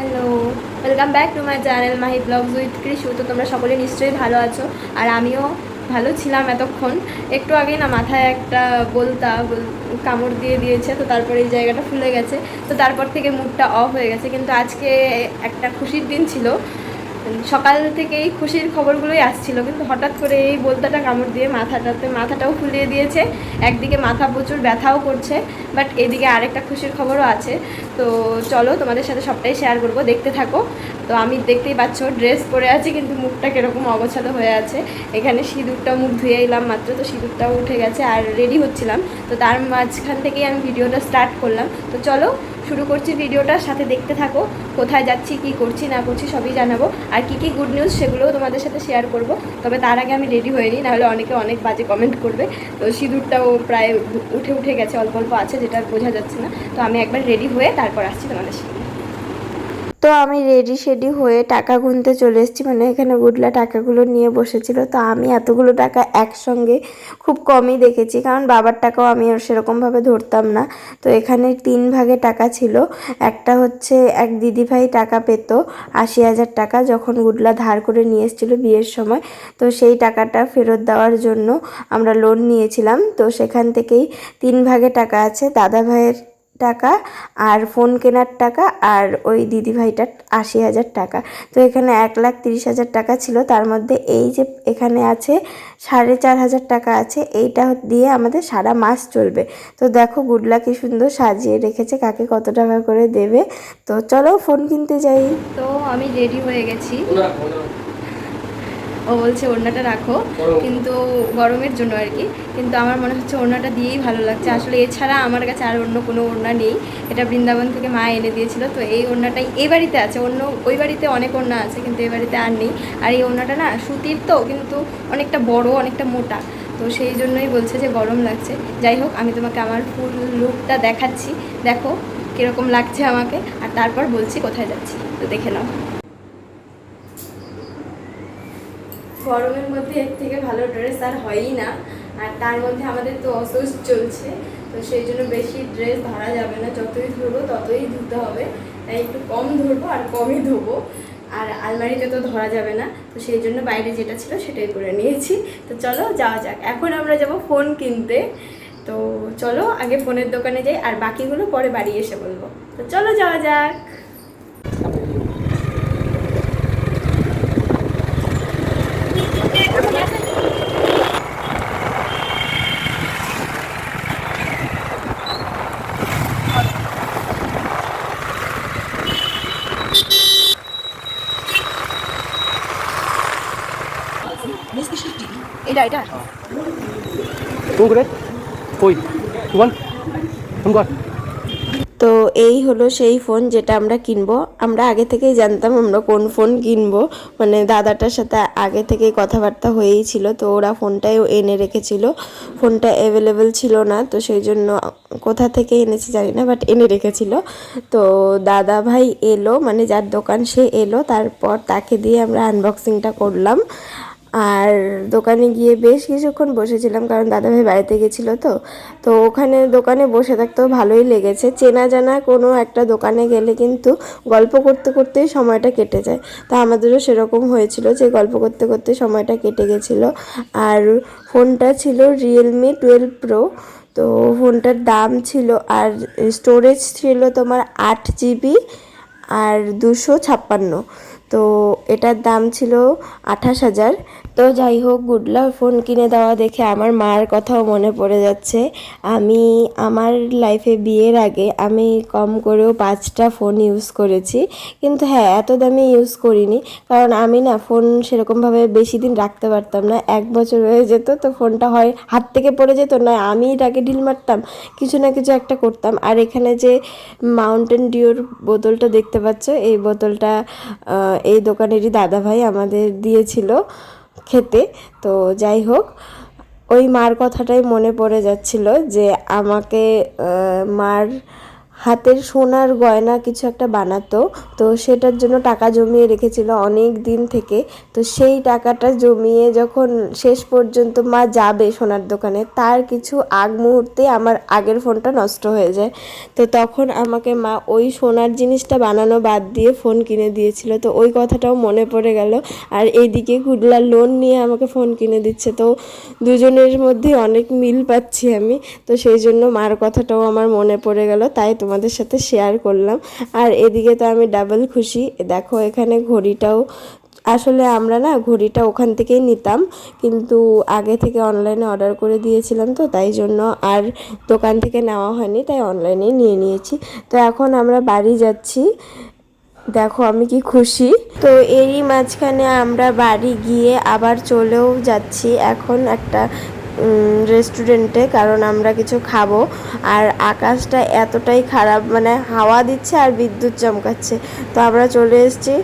Hello welcome back to my channel Mahi vlogs with Krishu তো তোমরা সকলে নিশ্চয়ই ভালো আছো। আর আমিও ভালো ছিলাম এতক্ষণ। একটু আগে না মাথায় একটা বলতা, বল- কামড় দিয়ে দিয়েছে, তো তারপর এই জায়গাটা ফুলে গেছে। তো তারপর থেকে মুডটা অফ হয়ে গেছে। কিন্তু আজকে একটা খুশির দিন ছিল। সকাল থেকেই খুশির খবরগুলোই আসছিল, কিন্তু হঠাৎ করে এই বলতাটা কামড় দিয়ে মাথাটাতে, মাথাটাও ফুলিয়ে দিয়েছে। একদিকে মাথা প্রচুর ব্যথাও করছে বাট এদিকে আরেকটা খুশির খবরও আছে। তো চলো, তোমাদের সাথে সবটাই শেয়ার করব, দেখতে থাকো। তো আমি দেখতেই পাচ্ছ ড্রেস পরে আছি, কিন্তু মুখটা কীরকম অগোছালো হয়ে আছে। এখানে সিঁদুরটা মুখ ধুয়ে এলাম মাত্র, তো সিঁদুরটাও উঠে গেছে, আর রেডি হচ্ছিলাম। তো তার মাঝখান থেকেই আমি ভিডিওটা স্টার্ট করলাম। তো চলো শুরু করছি ভিডিওটার সাথে দেখতে থাকো, কোথায় যাচ্ছি, কি করছি, না করছি, সবই জানাব। আর কি কি গুড নিউজ সেগুলোও তোমাদের সাথে শেয়ার করব। তবে তার আগে আমি রেডি হয়ে নিই, নাহলে অনেকে অনেক বাজে কমেন্ট করবে। তো সিঁদুরটাও প্রায় উঠে উঠে গেছে, অল্প অল্প আছে, যেটা বোঝা যাচ্ছে না। তো আমি একবার রেডি হয়ে তারপর আসছি তোমাদের সাথে তো আমি রেডি শেডি হয়ে টাকা গুনতে চলে এসেছি। মানে এখানে গুডলা টাকাগুলো নিয়ে বসেছিল। তো আমি এতগুলো টাকা একসঙ্গে খুব কমই দেখেছি। কারণ বাবার টাকাও আমি আর সেরকমভাবে ধরতাম না। তো এখানে তিন ভাগে টাকা ছিল। একটা হচ্ছে এক দিদিভাই টাকা পেত আশি হাজার টাকা যখন গুডলা ধার করে নিয়ে এসেছিল বিয়ের সময়। তো সেই টাকাটা ফেরত দেওয়ার জন্য আমরা লোন নিয়েছিলাম। তো সেখান থেকেই তিন ভাগে টাকা আছে। দাদা ভাইয়ের টাকা আর ফোন কেনার টাকা আর ওই দিদিভাইটার আশি হাজার টাকা। তো এখানে এক লাখ তিরিশ হাজার টাকা ছিল। তার মধ্যে এই যে এখানে আছে সাড়ে চার হাজার টাকা আছে। এইটা দিয়ে আমাদের সারা মাস চলবে। তো দেখো গুডলা কি সুন্দর সাজিয়ে রেখেছে কাকে কত টাকা করে দেবে। তো চলো ফোন কিনতে যাই। তো আমি রেডি হয়ে গেছি। ও বলছে, ওড়নাটা রাখো। কিন্তু গরমের জন্য আর কি। কিন্তু আমার মনে হচ্ছে ওড়নাটা দিয়েই ভালো লাগছে। আসলে এছাড়া আমার কাছে আর অন্য কোনো ওড়না নেই। এটা বৃন্দাবন থেকে মা এনে দিয়েছিল। তো এই ওড়নাটাই এই বাড়িতে আছে। অন্য ওই বাড়িতে অনেক ওড়না আছে, কিন্তু এই বাড়িতে আর নেই। আর এই ওড়নাটা না সুতির তো, কিন্তু অনেকটা বড়, অনেকটা মোটা। তো সেই জন্যই বলছে যে গরম লাগছে। যাই হোক, আমি তোমাকে আমার ফুল লুকটা দেখাচ্ছি। দেখো, কীরকম লাগছে আমাকে। আর তারপর বলছি কোথায় যাচ্ছি। তো দেখে নাও। গরমের মধ্যে এর থেকে ভালো ড্রেস আর হয়ই না। আর তার মধ্যে আমাদের তো অসুস্থ চলছে, তো সেই জন্য বেশি ড্রেস ধরা যাবে না। যতই ধরবো, ততই ধুতে হবে। তাই একটু কম ধরবো আর কমই ধোবো। আর আলমারিতে তো ধরা যাবে না, তো সেই জন্য বাইরে যেটা ছিল সেটাই করে নিয়েছি। তো চলো যাওয়া যাক। এখন আমরা যাব ফোন কিনতে। তো চলো আগে ফোনের দোকানে যাই, আর বাকিগুলো পরে বাড়ি এসে বলব। তো চলো যাওয়া যাক। এটা. One got. তো এই হলো সেই ফোন যেটা আমরা কিনবো। আমরা আগে থেকেই জানতাম আমরা কোন ফোন কিনবো। মানে দাদাটার সাথে আগে থেকেই কথাবার্তা হয়েই ছিল তো ওরা ফোনটাও এনে রেখেছিল। ফোনটা অ্যাভেলেবেল ছিল না তো সেই জন্য কোথা থেকে এনেছে জানি না বাট এনে রেখেছিল। তো দাদা ভাই এলো মানে যার দোকান সে এলো তারপর তাকে দিয়ে আমরা আনবক্সিংটা করলাম। আর দোকানে গিয়ে বেশ কিছুক্ষণ বসেছিলাম, কারণ দাদাভাই বাড়িতে গেছিল তো। তো ওখানে দোকানে বসে থাকতেও ভালোই লেগেছে। চেনা জানা কোনো একটা দোকানে গেলে কিন্তু গল্প করতে করতেই সময়টা কেটে যায়। তা আমাদেরও সেরকম হয়েছিল যে গল্প করতে করতে সময়টা কেটে গেছিল। আর ফোনটা ছিল রিয়েলমি টুয়েলভ প্রো তো ফোনটার দাম ছিল আর স্টোরেজ ছিল তোমার আট জিবি আর দুশো ছাপ্পান্ন। তো এটার দাম ছিল আঠাশ হাজার। তো যাই হোক গুডলা ফোন কিনে দেওয়া দেখে আমার মার কথাও মনে পড়ে যাচ্ছে। আমি, আমার লাইফে বিয়ের আগে আমি কম করেও পাঁচটা ফোন ইউজ করেছি। কিন্তু হ্যাঁ এত দামি ইউজ করিনি। কারণ আমি না ফোন সেরকমভাবে বেশি দিন রাখতে পারতাম না। এক বছর হয়ে যেত, তো ফোনটা হয়, হাত থেকে পড়ে যেত না আমি তাকে ঢিল মারতাম, কিছু না কিছু একটা করতাম। আর এখানে যে মাউন্টেন ডিওর বোতলটা দেখতে পাচ্ছ, এই বোতলটা এই দোকানেরই দাদাভাই আমাদের দিয়েছিল। খেতে। তো যাই হোক ওই মার কথাটাই মনে পড়ে যাচ্ছিল যে আমাকে মার হাতের সোনার গয়না কিছু একটা বানাতো, তো সেটার জন্য টাকা জমিয়ে রেখেছিল অনেক দিন থেকে। তো সেই টাকাটা জমিয়ে যখন শেষ পর্যন্ত মা যাবে সোনার দোকানে, তার কিছু আগ মুহূর্তে আমার আগের ফোনটা নষ্ট হয়ে যায়। তো তখন আমাকে মা ওই সোনার জিনিসটা বানানো বাদ দিয়ে ফোন কিনে দিয়েছিল। তো ওই কথাটাও মনে পড়ে গেল। আর এইদিকে কুডলা লোন নিয়ে আমাকে ফোন কিনে দিচ্ছে। তো দুজনের মধ্যে অনেক মিল পাচ্ছি আমি। তো সেই জন্য মার কথাটাও আমার মনে পড়ে গেল। তাই তোমাদের সাথে শেয়ার করলাম। আর এদিকে তো আমি ডাবল খুশি। দেখো, এখানে ঘড়িটাও, আসলে আমরা না ঘড়িটা ওখান থেকেই নিতাম, কিন্তু আগে থেকে অনলাইনে অর্ডার করে দিয়েছিলাম তো, তাই জন্য আর দোকান থেকে নেওয়া হয়নি, তাই অনলাইনেই নিয়ে নিয়েছি। তো এখন আমরা বাড়ি যাচ্ছি। দেখো, আমি কি খুশি। তো এরই মাঝখানে আমরা বাড়ি গিয়ে আবার চলেও যাচ্ছি। এখন একটা রেস্টুরেন্টে কারণ আমরা কিছু খাব। আর আকাশটা এতটাই খারাপ মানে হাওয়া দিচ্ছে আর বিদ্যুৎ চমকাচ্ছে। তো আমরা চলে এসেছি।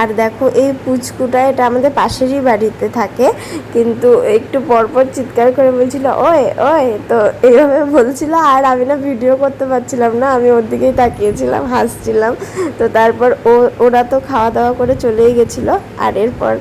আর দেখো, এই পুচকুটা, এটা আমাদের পাশেরই বাড়িতে থাকে। কিন্তু একটু পরপর চিৎকার করে বলছিল, ওই ওই। তো এইভাবে বলছিল, আর আমি না ভিডিও করতে পারছিলাম না। আমি ওর দিকেই তাকিয়েছিলাম, হাসছিলাম। তো তারপর ও, ওরা তো খাওয়া দাওয়া করে চলেই গেছিল। আর এরপর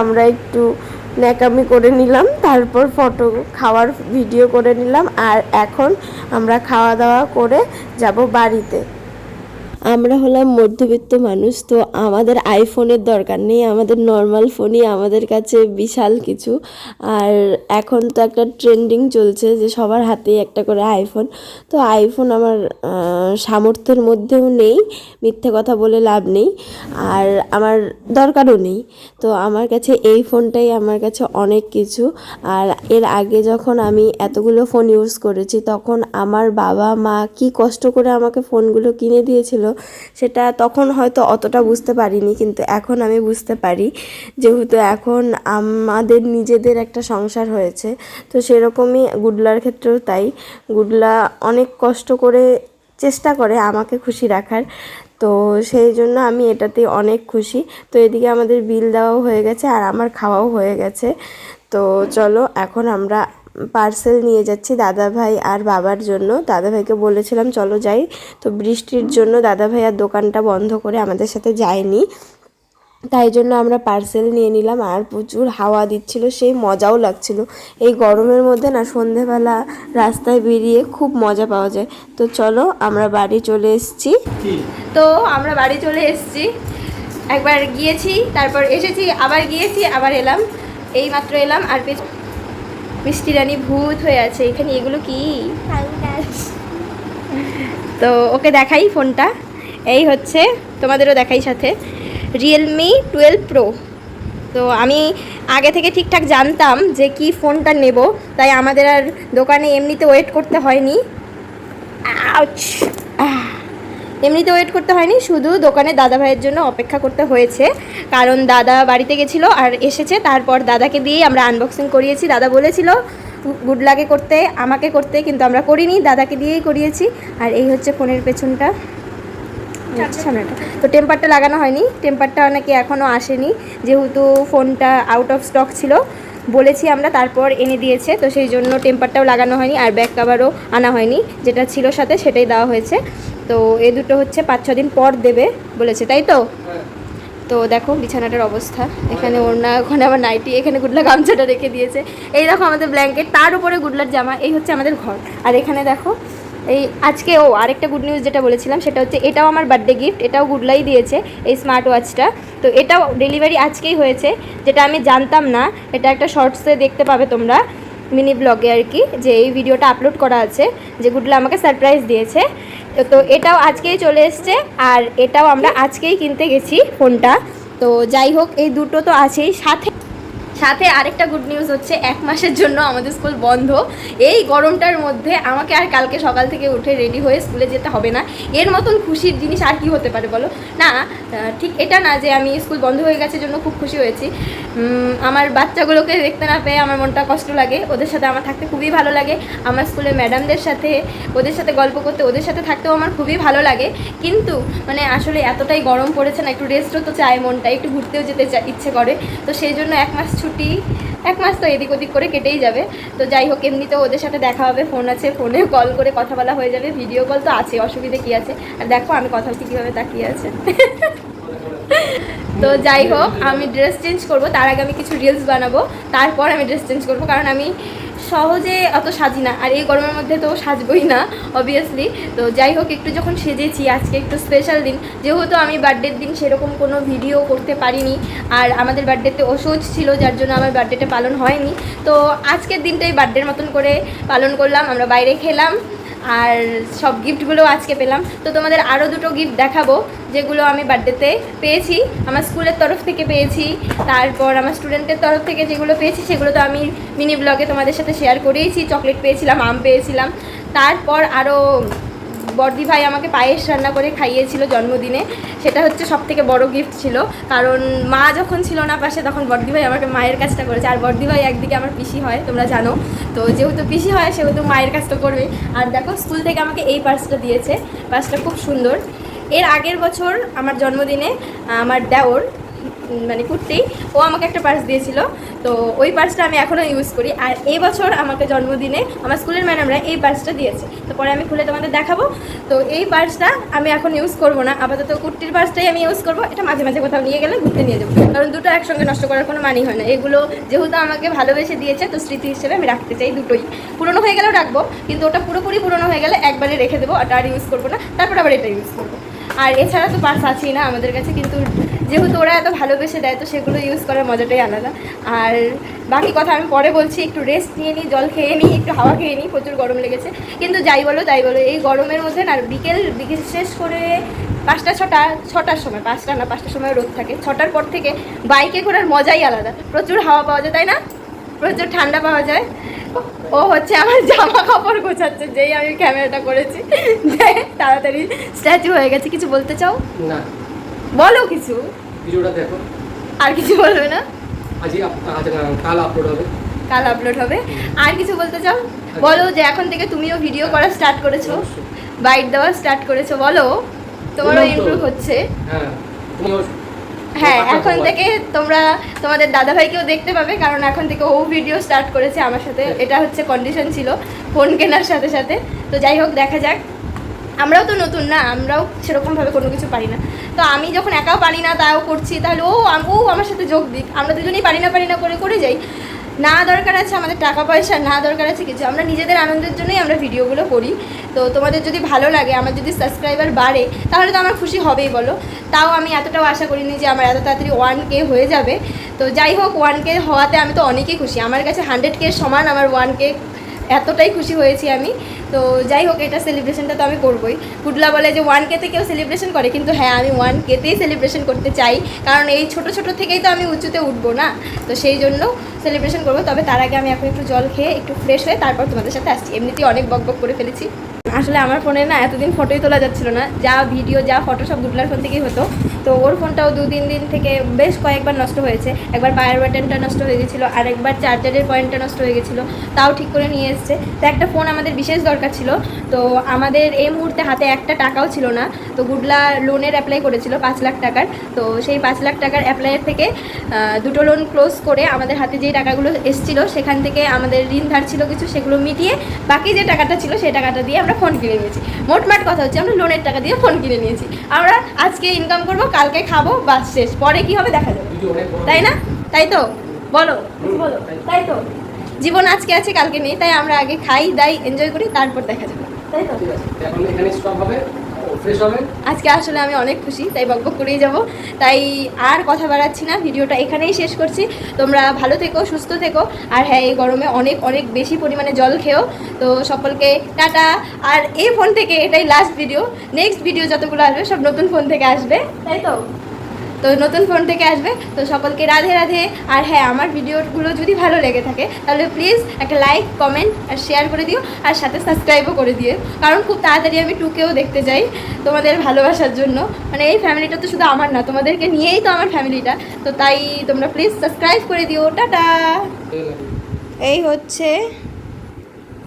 আমরা একটু ন্যাকামি করে নিলাম, তারপর ফটো খাওয়ার ভিডিও করে নিলাম, আর এখন আমরা খাওয়া দাওয়া করে যাব বাড়িতে। আমরা হলাম মধ্যবিত্ত মানুষ, তো আমাদের আইফোনের দরকার নেই, আমাদের নর্মাল ফোনই আমাদের কাছে বিশাল কিছু। আর এখন তো একটা ট্রেন্ডিং চলছে যে সবার হাতেই একটা করে আইফোন তো আইফোন আমার সামর্থ্যের মধ্যেও নেই, মিথ্যে কথা বলে লাভ নেই। আর আমার দরকারও নেই। তো আমার কাছে এই ফোনটাই আমার কাছে অনেক কিছু। আর এর আগে যখন আমি এতগুলো ফোন ইউজ করেছি, তখন আমার বাবা মা কি কষ্ট করে আমাকে ফোনগুলো কিনে দিয়েছিল সেটা তখন হয়তো অতটা বুঝতে পারিনি, কিন্তু এখন আমি বুঝতে পারি। যেহেতু এখন আমাদের নিজেদের একটা সংসার হয়েছে, তো সেরকমই গুডলার ক্ষেত্রেও তাই। গুডলা অনেক কষ্ট করে চেষ্টা করে আমাকে খুশি রাখার, তো সেই জন্য আমি এটাতে অনেক খুশি। তো এদিকে আমাদের বিল দেওয়াও হয়ে গেছে আর আমার খাওয়াও হয়ে গেছে। তো চলো, এখন আমরা পার্সেল নিয়ে যাচ্ছি দাদা ভাই আর বাবার জন্য। দাদা ভাইকে বলেছিলাম চলো যাই। তো বৃষ্টির জন্য দাদা ভাই আর দোকানটা বন্ধ করে আমাদের সাথে যায়নি। তাই জন্য আমরা পার্সেল নিয়ে নিলাম আর প্রচুর হাওয়া দিচ্ছিল সেই মজাও লাগছিল। এই গরমের মধ্যে না সন্ধেবেলা রাস্তায় বেরিয়ে খুব মজা পাওয়া যায়। তো চলো আমরা বাড়ি চলে এসেছি। তো আমরা বাড়ি চলে এসেছি। একবার গিয়েছি তারপর এসেছি আবার গিয়েছি আবার এলাম। এই মাত্র এলাম আর পেছ মিষ্টি রানী ভূত হয়ে আছে, এখানে এগুলো কি? তো ওকে দেখাই ফোনটা। এই হচ্ছে, তোমাদেরও দেখাই সাথে। রিয়েলমি টুয়েলভ প্রো তো আমি আগে থেকে ঠিকঠাক জানতাম যে কি ফোনটা নেব, তাই আমাদের আর দোকানে এমনিতে ওয়েট করতে হয়নি। আউচ। এমনিতে ওয়েট করতে হয়নি, শুধু দোকানে দাদা ভাইয়ের জন্য অপেক্ষা করতে হয়েছে। কারণ দাদা বাড়িতে গেছিল আর এসেছে, তারপর দাদাকে দিয়েই আমরা আনবক্সিং করিয়েছি। দাদা বলেছিল গুড লাগে করতে, আমাকে করতে, কিন্তু আমরা করিনি, দাদাকে দিয়েই করিয়েছি। আর এই হচ্ছে ফোনের পেছনটা। তো টেম্পারটা লাগানো হয়নি টেম্পারটা নাকি এখনও আসেনি, যেহেতু ফোনটা আউট অফ স্টক ছিল। বলেছি আমরা, তারপর এনে দিয়েছে, তো সেই জন্য টেম্পারটাও লাগানো হয়নি, আর ব্যাক কাভারও আনা হয়নি। যেটা ছিল সাথে, সেটাই দেওয়া হয়েছে। তো এই দুটো হচ্ছে পাঁচ ছ দিন পর দেবে বলেছে তাই তো? তো দেখো বিছানাটার অবস্থা এখানে ওড়না ওখানে আবার নাইটি এখানে গুডলা গামছাটা রেখে দিয়েছে। এই দেখো আমাদের ব্ল্যাঙ্কেট তার উপরে গুডলার জামা এই হচ্ছে আমাদের ঘর। আর এখানে দেখো এই আজকে ও আরেকটা গুড নিউজ যেটা বলেছিলাম সেটা হচ্ছে এটাও আমার বার্থডে গিফট এটাও গুডলাই দিয়েছে এই স্মার্ট ওয়াচটা তো এটাও ডেলিভারি আজকেই হয়েছে যেটা আমি জানতাম না এটা একটা শর্টসে দেখতে পাবে তোমরা মিনি ব্লগে আর কি যে এই ভিডিওটা আপলোড করা আছে যে গুডলা আমাকে সারপ্রাইজ দিয়েছে। তো- তো এটাও আজকেই চলে এসছে আর এটাও আমরা আজকেই কিনতে গেছি ফোনটা। তো যাই হোক, এই দুটো তো আছেই সাথে। সাথে আরেকটা গুড নিউজ হচ্ছে, এক মাসের জন্য আমাদের স্কুল বন্ধ। এই গরমটার মধ্যে আমাকে আর কালকে সকাল থেকে উঠে রেডি হয়ে স্কুলে যেতে হবে না। এর মতন খুশির জিনিস আর কি হতে পারে বলো? না ঠিক এটা না যে আমি স্কুল বন্ধ হয়ে গেছে, জন্য খুব খুশি হয়েছি। আমার বাচ্চাগুলোকে দেখতে না পেয়ে আমার মনটা কষ্ট লাগে। ওদের সাথে আমার থাকতে খুবই ভালো লাগে। আমার স্কুলের ম্যাডামদের সাথে, ওদের সাথে গল্প করতে, ওদের সাথে থাকতেও আমার খুবই ভালো লাগে। কিন্তু মানে আসলে এতটাই গরম পড়েছে না, একটু রেস্টও তো চায় মনটা, একটু ঘুরতেও যেতে ইচ্ছে করে। তো সেই জন্য এক মাস ছুটি, এক মাস তো এদিক ওদিক করে কেটেই যাবে। তো যাই হোক, এমনিতেও ওদের সাথে দেখা হবে, ফোন আছে, ফোনে কল করে কথা বলা হয়ে যাবে ভিডিও কল তো আছে, অসুবিধে কী আছে? আর দেখো আমি কথা বলছি কীভাবে তাকিয়ে আছে। তো যাই হোক, আমি ড্রেস চেঞ্জ করব, তার আগে আমি কিছু রিলস বানাবো, তারপর আমি ড্রেস চেঞ্জ করব, কারণ আমি সহজে অত সাজি না, আর এই গরমের মধ্যে তো সাজবই না অবভিয়াসলি তো যাই হোক, একটু যখন সেজেছি, আজকে একটু স্পেশাল দিন। যেহেতু আমি বার্থডের দিন সেরকম কোনো ভিডিও করতে পারিনি, আর আমাদের বার্থডেতে ওষুধ ছিল, যার জন্য আমার বার্থডেটা পালন হয়নি। তো আজকের দিনটাই বার্থডের মতন করে পালন করলাম, আমরা বাইরে খেলাম। আর সব গিফটগুলো আজকে পেলাম। তো তোমাদের আরও দুটো গিফট দেখাবো, যেগুলো আমি বার্থডেতে পেয়েছি। আমার স্কুলের তরফ থেকে পেয়েছি, তারপর আমার স্টুডেন্টের তরফ থেকে যেগুলো পেয়েছি, সেগুলো তো আমি মিনি ব্লগে তোমাদের সাথে শেয়ার করেইছি। চকলেট পেয়েছিলাম, আম পেয়েছিলাম। তারপর আরও বর্দি ভাই আমাকে পায়েস রান্না করে খাইয়েছিল জন্মদিনে। সেটা হচ্ছে সব থেকে বড় গিফট ছিল। কারণ মা যখন ছিল না পাশে, তখন বর্দি ভাই আমাকে মায়ের কাজটা করেছে। আর বর্দি ভাই একদিকে আমার পিসি হয়, তোমরা জানো। তো যেহেতু পিসি হয়, সেহেতু মায়ের কাজটা করবে। আর দেখো, স্কুল থেকে আমাকে এই পার্সটা দিয়েছে। পার্সটা খুব সুন্দর। এর আগের বছর আমার জন্মদিনে, আমার দেওর মানে কুর্তি। ও আমাকে একটা পার্স দিয়েছিল। তো ওই পার্সটা আমি এখনও ইউজ করি। আর এই বছর আমাকে জন্মদিনে আমার স্কুলের ম্যাডামরা এই পার্সটা দিয়েছে। তো পরে আমি খুলে তোমাদের দেখাবো। তো এই পার্সটা আমি এখন ইউজ করব না। আপাতত কুর্তির পার্সটাই আমি ইউজ করব। এটা মাঝে মাঝে কোথাও নিয়ে গেলে ঘুরতে নিয়ে যাব। কারণ দুটো একসঙ্গে নষ্ট করার কোনো মানি হয় না। এগুলো যেহেতু আমাকে ভালোবেসে দিয়েছে, তো স্মৃতি হিসেবে আমি রাখতে চাই দুটোই। পুরনো হয়ে গেলেও রাখব, কিন্তু ওটা পুরোপুরি পুরনো হয়ে গেলে একবারে রেখে দেবো। ওটা আর ইউজ করব না। তারপর আবার এটা ইউজ করব। আর এছাড়া তো পার্স আছেই না আমাদের কাছে, কিন্তু যেহেতু ওরা এত ভালোবেসে দেয়, তো সেগুলো ইউজ করার মজাটাই আলাদা। আর বাকি কথা আমি পরে বলছি, একটু রেস্ট নিয়ে নিই জল খেয়ে নিই একটু হাওয়া খেয়ে নিই প্রচুর গরম লেগেছে। কিন্তু যাই বলো, তাই বলো, এই গরমের মধ্যে না, বিকেল বিশেষ করে পাঁচটা, ছটা, ছটার সময়, পাঁচটা না, পাঁচটার সময় রোদ থাকে। ছটার পর থেকে বাইকে ঘোরার মজাই আলাদা। প্রচুর হাওয়া পাওয়া যায়, তাই না? প্রচুর ঠান্ডা পাওয়া যায়। ও হচ্ছে আমার জামা কাপড় গোছাচ্ছে, যেই আমি ক্যামেরাটা করেছি। তাড়াতাড়ি স্ট্যাচু হয়ে গেছে, কিছু বলতে চাও? না। বলো কিছু। ভিডিওটা দেখো। আর কিছু বলবে না? আজই আজ কাল আপলোড হবে। কাল আপলোড হবে। আর কিছু বলতে চাও? বলো যে এখন থেকে তুমিও ভিডিও করা স্টার্ট করেছ। বাইট দেওয়া স্টার্ট করেছ। বলো তোমারও ইমপ্রুভ হচ্ছে। হ্যাঁ তুমিও হ্যাঁ আচ্ছা, এখন থেকে তোমরা তোমাদের দাদাভাইকেও দেখতে পাবে কারণ এখন থেকে ও ভিডিও স্টার্ট করেছে আমার সাথে। এটা হচ্ছে কন্ডিশন ছিল ফোন কেনার সাথে সাথে। তো যাই হোক দেখা যাক। আমরাও তো নতুন না, আমরাও সেরকমভাবে কোনো কিছু পারি না। তো আমি যখন একাও পারি না, তাও করছি, তাহলে ও ও আমার সাথে যোগ দিক। আমরা দুজনেই পারি না পারি না করে করে যাই। না দরকার আছে আমাদের টাকা পয়সা না দরকার আছে কিছু। আমরা নিজেদের আনন্দের জন্যই আমরা ভিডিওগুলো করি। তো তোমাদের যদি ভালো লাগে, আমার যদি সাবস্ক্রাইবার বাড়ে, তাহলে তো আমার খুশি হবেই, বলো। তাও আমি এতটাও আশা করিনি যে আমার এত তাড়াতাড়ি ওয়ান কে হয়ে যাবে। তো যাই হোক ওয়ান কে হওয়াতে আমি তো অনেকেই খুশি। আমার কাছে হান্ড্রেড কে সমান আমার ওয়ান কে এতটাই খুশি হয়েছি আমি। তো যাই হোক, এটা সেলিব্রেশনটা তো আমি করবোই। পুডলা বলে যে ওয়ান কেতে কেউ সেলিব্রেশন করে, কিন্তু হ্যাঁ আমি ওয়ান কেতেই সেলিব্রেশন করতে চাই। কারণ এই ছোট ছোট থেকেই তো আমি উঁচুতে উঠবো না। তো সেই জন্য সেলিব্রেশন করব। তবে তার আগে আমি এখন একটু জল খেয়ে, একটু ফ্রেশ হয়ে তারপর তোমাদের সাথে আসছি। এমনিতেই অনেক বক বক করে ফেলেছি। আসলে আমার ফোনে না এতদিন ফটোই তোলা যাচ্ছিল না, যা ভিডিও যা ফটো সব গুডলার ফোন থেকেই হতো। তো ওর ফোনটাও দু তিন দিন থেকে বেশ কয়েকবার নষ্ট হয়েছে। একবার পায়ার বাটনটা নষ্ট হয়ে গেছিল, আর একবার চার্জারের পয়েন্টটা নষ্ট হয়ে গেছিল, তাও ঠিক করে নিয়ে এসছে। তো একটা ফোন আমাদের বিশেষ দরকার ছিল, তো আমাদের এই মুহূর্তে হাতে একটা টাকাও ছিল না, তো গুডলা লোনের অ্যাপ্লাই করেছিল পাঁচ লাখ টাকার। তো সেই পাঁচ লাখ টাকার অ্যাপ্লাইয়ের থেকে দুটো লোন ক্লোজ করে আমাদের হাতে যেই টাকাগুলো এসছিল, সেখান থেকে আমাদের ঋণ ধার ছিল কিছু, সেগুলো মিটিয়ে বাকি যে টাকাটা ছিল, সেই টাকাটা দিয়ে আমরা ফোন কিনে নিয়েছি। মোটমাট কথা হচ্ছে, আমরা লোনের টাকা দিয়ে ফোন কিনে নিয়েছি। আমরা আজকে ইনকাম করব, কালকে খাব, বাস শেষ। পরে কি হবে দেখা যাবে। তাই না? তাই তো? বলো বলো, তাই তো? জীবন আজকে আছে, কালকে নেই, তাই আমরা আগে খাই, দাই এনজয় করি, তারপর দেখা যাবে। তাই তো? এখানে স্টপ হবে। আজকে আসলে আমি অনেক খুশি, তাই বকবক করেই যাব। তাই আর কথা বাড়াচ্ছি না, ভিডিওটা এখানেই শেষ করছি। তোমরা ভালো থেকো, সুস্থ থেকো। আর হ্যাঁ এই গরমে অনেক অনেক বেশি পরিমাণে জল খেও। তো সকলকে টাটা। আর এই ফোন থেকে এটাই লাস্ট ভিডিও নেক্সট ভিডিও যতগুলো আসবে, সব নতুন ফোন থেকে আসবে। তাই তো? তো নতুন ফোন থেকে আসবে, তো সকলকে রাধে রাধে। আর হ্যাঁ আমার ভিডিওগুলো যদি ভালো লেগে থাকে, তাহলে প্লিজ একটা লাইক কমেন্ট আর শেয়ার করে দিও, আর সাথে সাবস্ক্রাইবও করে দিও। কারণ খুব তাড়াতাড়ি আমি টুকেও দেখতে চাই তোমাদের ভালোবাসার জন্য। মানে এই ফ্যামিলিটা তো শুধু আমার না, তোমাদেরকে নিয়েই তো আমার ফ্যামিলিটা তো তাই তোমরা প্লিজ সাবস্ক্রাইব করে দিও। টাটা! এই হচ্ছে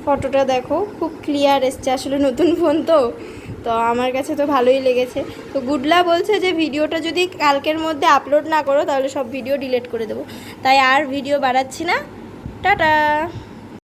ফটোটা দেখো, খুব ক্লিয়ার এসছে, আসলে নতুন ফোন তো। তো আমার কাছে তো ভালোই লেগেছে। তো গুডলা বলছে যে, ভিডিওটা যদি কালকের মধ্যে আপলোড না করো, তাহলে সব ভিডিও ডিলিট করে দেবো। তাই আর ভিডিও বাড়াচ্ছি না। টাটা!